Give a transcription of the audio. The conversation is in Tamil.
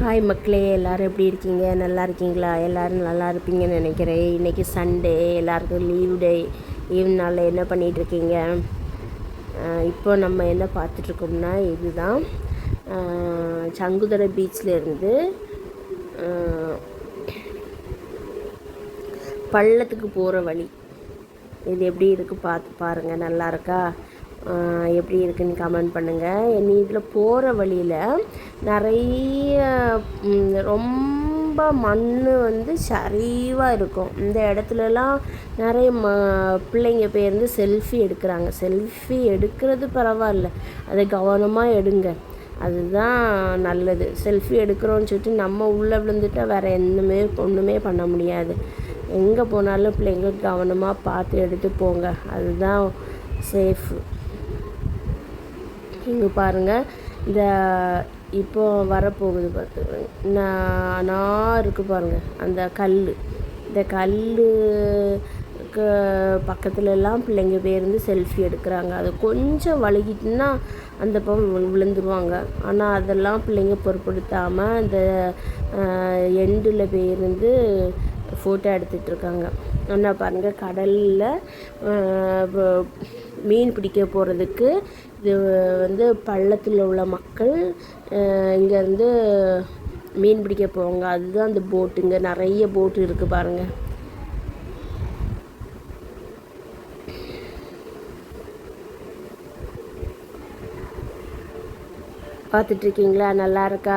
ஹாய் மக்களே எல்லோரும் எப்படி இருக்கீங்க? நல்லா இருக்கீங்களா? எல்லோரும் நல்லா இருப்பீங்கன்னு நினைக்கிறேன். இன்றைக்கி சண்டே எல்லாருக்கும் லீவ் டே லீவ் நாளில் என்ன பண்ணிகிட்ருக்கீங்க இப்போ நம்ம என்ன பார்த்துட்ருக்கோம்னா இதுதான். சங்குதரை பீச்லேருந்து பள்ளத்துக்கு போகிற வழி. இது எப்படி இருக்குது பார்த்து பாருங்கள் நல்லா இருக்கா? எப்படி இருக்குன்னு கமெண்ட் பண்ணுங்கள் நீ இதில் போகிற வழியில் நிறைய ரொம்ப மண் வந்து சரிவாக இருக்கும். இந்த இடத்துலலாம் நிறைய ம பிள்ளைங்க பேருந்து செல்ஃபி எடுக்கிறாங்க. செல்ஃபி எடுக்கிறது பரவாயில்ல. அதை கவனமாக எடுங்க. அதுதான் நல்லது. செல்ஃபி எடுக்கிறோன்னு சொல்லிட்டு நம்ம உள்ளே விழுந்துட்டா வேறு என்னமே ஒன்றுமே பண்ண முடியாது. எங்கே போனாலும் பிள்ளைங்க கவனமாக பார்த்து எடுத்து போங்க. அதுதான் சேஃபு இங்கே பாருங்கள் இந்த இப்போ வரப்போகுது பார்த்து நான் நான் இருக்குது பாருங்கள் அந்த கல் இந்த கல்லுக்கு பக்கத்துலலாம் பிள்ளைங்க பேருந்து செல்ஃபி எடுக்கிறாங்க. அது கொஞ்சம் வழுகிட்டுன்னா அந்த பக்கம் விழுந்துருவாங்க. ஆனால் அதெல்லாம் பிள்ளைங்க பொருட்படுத்தாமல் இந்த எண்டில் பேருந்து ஃபோட்டோ எடுத்துகிட்டு ஒன்றா அண்ணா பாருங்கள் கடலில் மீன் பிடிக்க போகிறதுக்கு இது வந்து பள்ளத்தில் உள்ள மக்கள் இங்கேருந்து மீன் பிடிக்க போவாங்க. அதுதான் அந்த போட்டுங்க நிறைய போட்டு இருக்குது பாருங்கள் பார்த்துட்ருக்கீங்களா நல்லா இருக்கா?